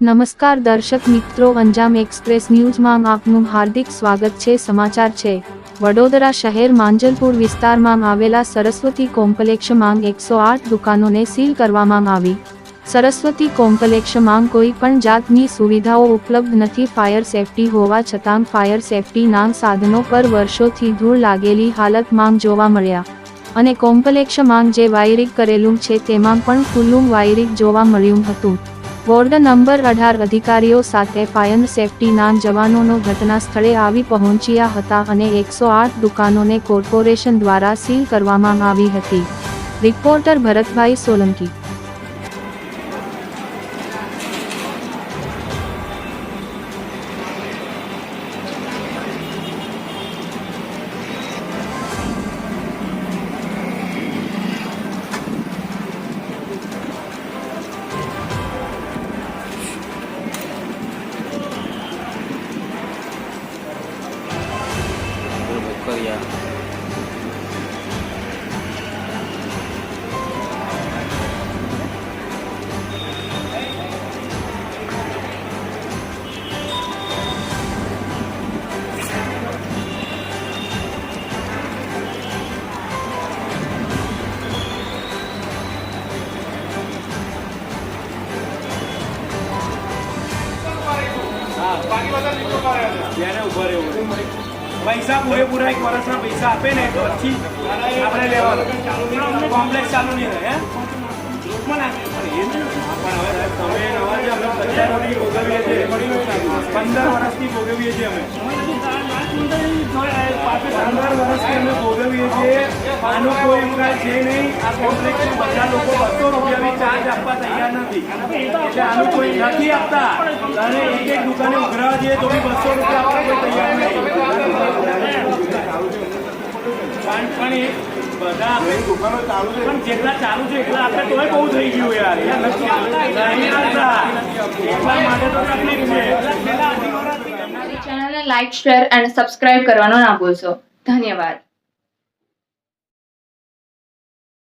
નમસ્કાર દર્શક મિત્રો, અંજામ એક્સપ્રેસ ન્યૂઝમાં આપનું હાર્દિક સ્વાગત છે. સમાચાર છે. વડોદરા શહેર માંજલપુર વિસ્તારમાં આવેલા સરસ્વતી કોમ્પ્લેક્ષમાં એકસો આઠ દુકાનોને સીલ કરવામાં આવી. સરસ્વતી કોમ્પ્લેક્ષમાં કોઈ પણ જાતની સુવિધાઓ ઉપલબ્ધ નથી. ફાયર સેફટી હોવા છતાં ફાયર સેફટીના સાધનો પર વર્ષોથી ધૂળ લાગેલી હાલતમાં જોવા મળ્યા. અને કોમ્પ્લેક્ષમાં જે વાયરિંગ કરેલું છે તેમાં પણ ખુલ્લું વાયરિંગ જોવા મળ્યું હતું. વોર્ડ નંબર અઢાર અધિકારીઓ સાથે ફાયર સેફટીના જવાનોનો ઘટના સ્થળે આવી પહોંચ્યા હતા અને એકસો આઠ દુકાનોને કોર્પોરેશન દ્વારા સીલ કરવામાં આવી હતી. રિપોર્ટર ભરતભાઈ સોલંકી. કર્યા જેને ઉભા રહેવું પૈસા પૂરેપૂરા એક વર્ષના પૈસા આપે ને પછી આપણે લેવાનું. કોમ્પ્લેક્સ ચાલુ નહીં રહે પંદર વર્ષથી ભોગવીએ છીએ અમે. પંદર વર્ષથી અમે ભોગવીએ છીએ. આનો કોઈ છે નહીં. આ કોમ્પ્લેક્સમાં બધા લોકો બસો રૂપિયાની ચાર્જ આપવા તૈયાર એટલે આનું કોઈ નથી આપતા. અને એક એક દુકાને ઉઘરાવા જઈએ તો બી બસો રૂપિયા આપવા કોઈ તૈયાર નહીં. પણ પણ એ બધા દુકાનો ચાલુ છે પણ જેટલા ચાલુ છે એટલા આપણે તોય બહુ થઈ ગયું યાર. યાર, નથી આપતા નહીં આપતા. એટલા માટે તો તકલીફ છે. ચેનલને લાઇક શેર અને સબસ્ક્રાઇબ કરવાનો ના ભૂલશો. ધન્યવાદ.